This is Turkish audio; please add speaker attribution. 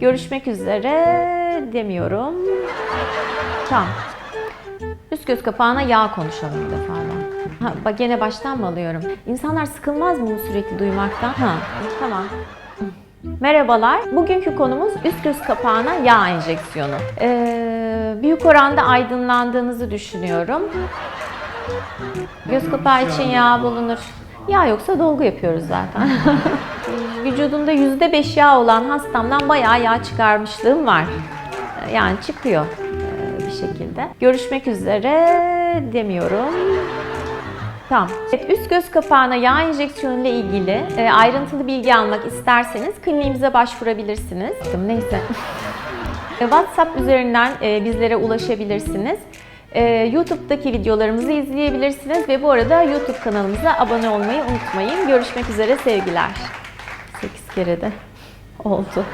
Speaker 1: Görüşmek üzere demiyorum. Tamam. Üst göz kapağına yağ konuşalım bir defa. Ha, bak gene baştan mı alıyorum? İnsanlar sıkılmaz mı bunu sürekli duymaktan? Ha, tamam. Merhabalar. Bugünkü konumuz üst göz kapağına yağ enjeksiyonu. Ee, büyük oranda aydınlandığınızı düşünüyorum. Göz kapağı için yağ bulunur. Yağ yoksa dolgu yapıyoruz zaten. Vücudumda %5 yağ olan hastamdan bayağı yağ çıkarmışlığım var. Yani çıkıyor e, bir şekilde. Görüşmek üzere demiyorum. Tamam. Evet, üst göz kapağına yağ enjeksiyonu ile ilgili e, ayrıntılı bilgi almak isterseniz kliniğimize başvurabilirsiniz. Neyse. WhatsApp üzerinden e, bizlere ulaşabilirsiniz. YouTube'daki videolarımızı izleyebilirsiniz ve bu arada YouTube kanalımıza abone olmayı unutmayın. Görüşmek üzere sevgiler. 8 kere de oldu.